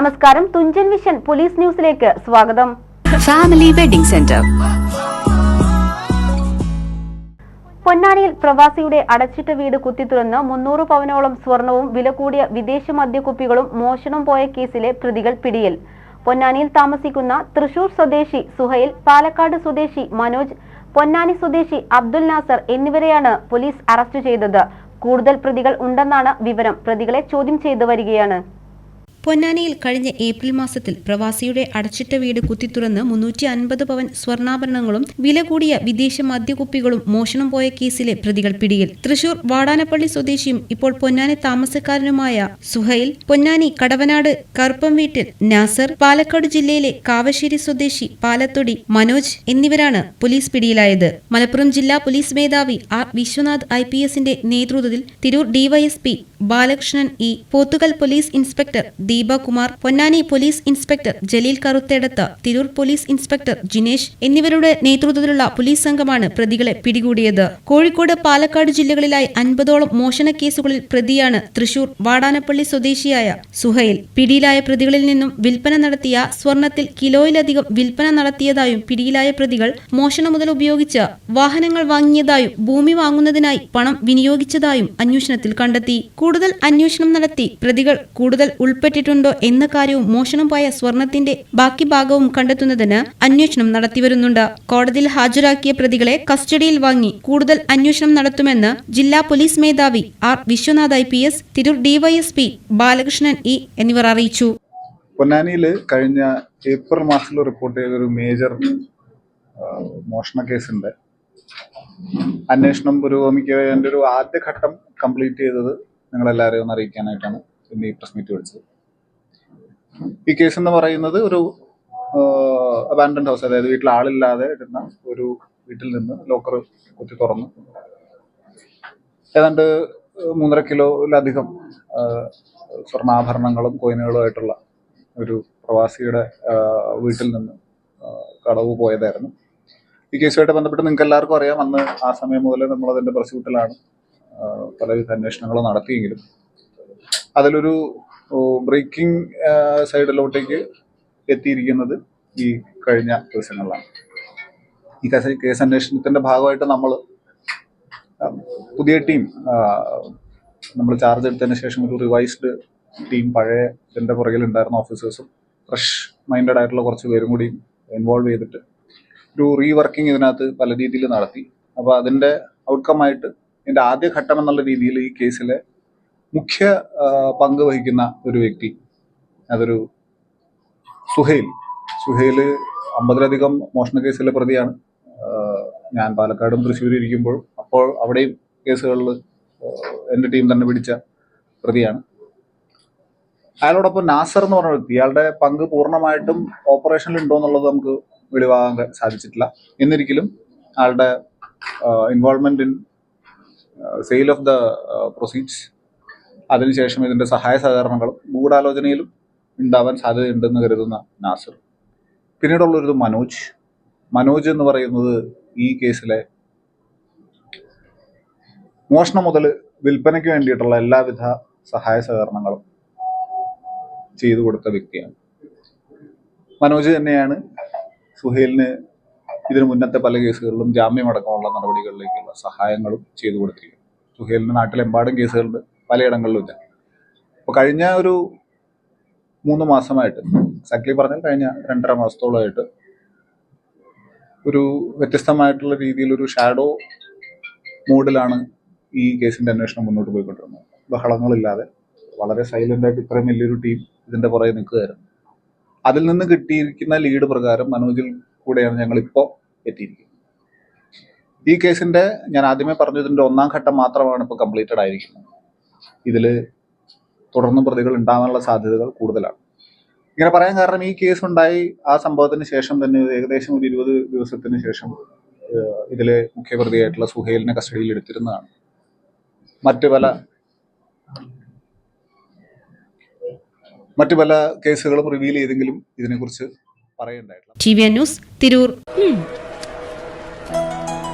നമസ്കാരം. Thunchan vision police ന്യൂസിലേക്ക് സ്വാഗതം. ഫാമിലി വെഡിംഗ് സെന്റർ പൊന്നാനിയിൽ പ്രവാസിയുടെ അടച്ചിട്ട വീട് കുത്തിത്തുറന്ന് മുന്നൂറ് പവനോളം സ്വർണവും വില കൂടിയ വിദേശ മദ്യക്കുപ്പികളും മോഷണം പോയ കേസിലെ പ്രതികൾ പിടിയിൽ. പൊന്നാനിയിൽ താമസിക്കുന്ന തൃശൂർ സ്വദേശി സുഹൈൽ പാലക്കാട് സ്വദേശി മനോജ് പൊന്നാനി സ്വദേശി അബ്ദുൽ നാസർ എന്നിവരെയാണ് പോലീസ് അറസ്റ്റ് ചെയ്തത്. കൂടുതൽ പ്രതികൾ ഉണ്ടെന്നാണ് വിവരം. പ്രതികളെ ചോദ്യം ചെയ്തു വരികയാണ്. പൊന്നാനിയിൽ കഴിഞ്ഞ ഏപ്രിൽ മാസത്തിൽ പ്രവാസിയുടെ അടച്ചിട്ട വീട് കുത്തിത്തുറന്ന് മുന്നൂറ്റി അൻപത് പവൻ സ്വർണാഭരണങ്ങളും വില കൂടിയ വിദേശ മദ്യകുപ്പികളും മോഷണം പോയ കേസിലെ പ്രതികൾ പിടിയിൽ. തൃശൂർ വാടാനപ്പള്ളി സ്വദേശിയും ഇപ്പോൾ പൊന്നാനി താമസക്കാരനുമായ സുഹൈൽ പൊന്നാനി കടവനാട് കറുപ്പം വീട്ടിൽ നാസർ പാലക്കാട് ജില്ലയിലെ കാവശ്ശേരി സ്വദേശി പാലത്തൊടി മനോജ് എന്നിവരാണ് പോലീസ് പിടിയിലായത്. മലപ്പുറം ജില്ലാ പോലീസ് മേധാവി ആർ വിശ്വനാഥ് ഐ പി എസിന്റെ നേതൃത്വത്തിൽ Tirur DYSP Balakrishnan E Pothukal police inspector Deepakumar Ponnani police inspector Jaleel Karuthedath Tirur police inspector Jinesh എന്നിവരുടെ നേതൃത്വത്തിലുള്ള പോലീസ് സംഘമാണ് പ്രതികളെ പിടികൂടിയത്. കോഴിക്കോട് പാലക്കാട് ജില്ലകളിലായി അൻപതോളം മോഷണ കേസുകളിൽ പ്രതിയാണ് തൃശൂർ വാടാനപ്പള്ളി സ്വദേശിയായ സുഹൈൽ. പിടിയിലായ പ്രതികളിൽ നിന്നും വിൽപ്പന നടത്തിയ സ്വർണത്തിൽ കിലോയിലധികം വിൽപ്പന നടത്തിയതായും പിടിയിലായ പ്രതികൾ മോഷണ മുതൽ ഉപയോഗിച്ച് വാഹനങ്ങൾ വാങ്ങിയതായും ഭൂമി വാങ്ങുന്നതിനായി പണം വിനിയോഗിച്ചതായും അന്വേഷണത്തിൽ കണ്ടെത്തി. കൂടുതൽ അന്വേഷണം നടത്തി പ്രതികൾ കൂടുതൽ ഉൾപ്പെട്ടിട്ടുണ്ടോ എന്ന കാര്യവും മോഷണം പോയ സ്വർണത്തിന്റെ ബാക്കി ഭാഗവും കണ്ടെത്തുന്നതിന് അന്വേഷണം നടത്തിവരുന്നുണ്ട് കോടതിയിൽ ഹാജരാക്കിയ പ്രതികളെ കസ്റ്റഡിയിൽ വാങ്ങി കൂടുതൽ അന്വേഷണം നടത്തുമെന്ന് ജില്ലാ പോലീസ് മേധാവി R Vishwanath I P S Tirur DYSP Balakrishnan E എന്നിവർ അറിയിച്ചു. പൊന്നാനിയിൽ കഴിഞ്ഞ ഏപ്രിൽ മാസത്തിൽ റിപ്പോർട്ട് ചെയ്ത ഒരു മേജർ മോഷണ കേസുണ്ട്. അന്വേഷണം പുരോഗമിക്കുക എന്റെ ഒരു ആദ്യഘട്ടം കംപ്ലീറ്റ് ചെയ്തത് നിങ്ങളെല്ലാവരെയും ഒന്ന് അറിയിക്കാനായിട്ടാണ് ഇന്ന് ഈ പ്രസ് മീറ്റ് വിളിച്ചത്. ഈ കേസ് എന്ന് പറയുന്നത് ഒരു അബാൻഡൻ ഹൗസ് അതായത് വീട്ടിൽ ആളില്ലാതെ ഇരുന്ന ഒരു വീട്ടിൽ നിന്ന് ലോക്കർ കുത്തി തുറന്നു. ഏതാണ്ട് മൂന്നര കിലോയിലധികം സ്വർണാഭരണങ്ങളും കോയിനുകളും ആയിട്ടുള്ള ഒരു പ്രവാസിയുടെ വീട്ടിൽ നിന്ന് കടവ് പോയതായിരുന്നു. ഈ കേസുമായിട്ട് ബന്ധപ്പെട്ട് നിങ്ങൾക്ക് എല്ലാവർക്കും അറിയാം അന്ന് ആ സമയം മുതൽ നമ്മൾ അതിന്റെ പ്രസ്യൂട്ടിലാണ്. പലവിധ അന്വേഷണങ്ങൾ നടത്തിയെങ്കിലും അതിലൊരു ബ്രേക്കിംഗ് സൈഡിലോട്ടേക്ക് എത്തിയിരിക്കുന്നത് ഈ കഴിഞ്ഞ ദിവസങ്ങളിലാണ്. ഈ കേസ് കേസ് അന്വേഷണത്തിന്റെ ഭാഗമായിട്ട് നമ്മൾ പുതിയ ടീം നമ്മൾ ചാർജ് എടുത്തതിന് ശേഷം ഒരു റിവൈസ്ഡ് ടീം പഴയ ഇതിന്റെ പുറകിലുണ്ടായിരുന്ന ഓഫീസേഴ്സും ഫ്രഷ് മൈൻഡഡ് ആയിട്ടുള്ള കുറച്ച് പേരും കൂടി ഇൻവോൾവ് ചെയ്തിട്ട് ഒരു റീവർക്കിംഗ് ഇതിനകത്ത് പല രീതിയിൽ നടത്തി. അപ്പോൾ അതിന്റെ ഔട്ട്കം ആയിട്ട് ഇതിന്റെ ആദ്യ ഘട്ടം എന്നുള്ള രീതിയിൽ ഈ കേസിലെ മുഖ്യ പങ്ക് വഹിക്കുന്ന ഒരു വ്യക്തി അതൊരു സുഹൈൽ. സുഹേൽ അമ്പതിലധികം മോഷണ കേസിലെ പ്രതിയാണ്. ഞാൻ പാലക്കാടും തൃശ്ശൂരും ഇരിക്കുമ്പോൾ അപ്പോൾ അവിടെയും കേസുകളിൽ എന്റെ ടീം തന്നെ പിടിച്ച പ്രതിയാണ്. അയാളോടൊപ്പം നാസർ എന്ന് പറഞ്ഞ വ്യക്തി ഇയാളുടെ പങ്ക് പൂർണമായിട്ടും ഓപ്പറേഷനിൽ ഉണ്ടോ എന്നുള്ളത് നമുക്ക് വെളിവാകാൻ സാധിച്ചിട്ടില്ല. എന്നിരിക്കലും ആളുടെ involvement in sale of the proceeds അതിനുശേഷം ഇതിന്റെ സഹായ സഹകരണങ്ങളും ഗൂഢാലോചനയിലും ഉണ്ടാവാൻ സാധ്യതയുണ്ടെന്ന് കരുതുന്ന നാസർ. പിന്നീടുള്ളൊരു മനോജ്. മനോജ് എന്ന് പറയുന്നത് ഈ കേസിലെ മോഷണം മുതൽ വിൽപ്പനയ്ക്ക് വേണ്ടിയിട്ടുള്ള എല്ലാവിധ സഹായ സഹകരണങ്ങളും ചെയ്തു കൊടുത്ത വ്യക്തിയാണ്. മനോജ് തന്നെയാണ് സുഹേലിന് ഇതിനു മുന്നത്തെ പല കേസുകളിലും ജാമ്യമടക്കമുള്ള നടപടികളിലേക്കുള്ള സഹായങ്ങളും ചെയ്തു കൊടുത്തിരിക്കുന്നു. സുഹേലിന്റെ നാട്ടിലെമ്പാടും കേസുകളുണ്ട് പലയിടങ്ങളിലും ഇല്ല അപ്പോൾ കഴിഞ്ഞ ഒരു മൂന്ന് മാസമായിട്ട് എക്സാക്ട്ലി പറഞ്ഞാൽ കഴിഞ്ഞ രണ്ടര മാസത്തോളമായിട്ട് ഒരു വ്യത്യസ്തമായിട്ടുള്ള രീതിയിൽ ഒരു ഷാഡോ മൂഡിലാണ് ഈ കേസിന്റെ അന്വേഷണം മുന്നോട്ട് പോയിക്കൊണ്ടിരുന്നത്. ബഹളങ്ങളില്ലാതെ വളരെ സൈലന്റ് ഇത്രയും വലിയൊരു ടീം ഇതിന്റെ പുറകെ നിൽക്കുകയായിരുന്നു. അതിൽ നിന്ന് കിട്ടിയിരിക്കുന്ന ലീഡ് പ്രകാരം മനോജിൽ കൂടെയാണ് ഞങ്ങൾ ഇപ്പോൾ എത്തിയിരിക്കുന്നത് ഈ കേസിന്റെ ഞാൻ ആദ്യമേ പറഞ്ഞതിന്റെ ഒന്നാം ഘട്ടം മാത്രമാണ് ഇപ്പോൾ കംപ്ലീറ്റഡ് ആയിരിക്കുന്നത്. ഇതിൽ തുടർന്ന് പ്രതികൾ ഉണ്ടാകാനുള്ള സാധ്യതകൾ കൂടുതലാണ്. ഇങ്ങനെ പറയാൻ കാരണം ഈ കേസ് ഉണ്ടായി ആ സംഭവത്തിന് ശേഷം തന്നെ ഏകദേശം ഒരു ഇരുപത് ദിവസത്തിന് ശേഷം ഇതിലെ മുഖ്യപ്രതിയായിട്ടുള്ള സുഹേലിനെ കസ്റ്റഡിയിൽ എടുത്തിരുന്നതാണ്. മറ്റ് പല മറ്റു പല കേസുകളും റിവീൽ ചെയ്തെങ്കിലും ഇതിനെക്കുറിച്ച് പറയണ്ടായിട്ടില്ല. T V news Tirur.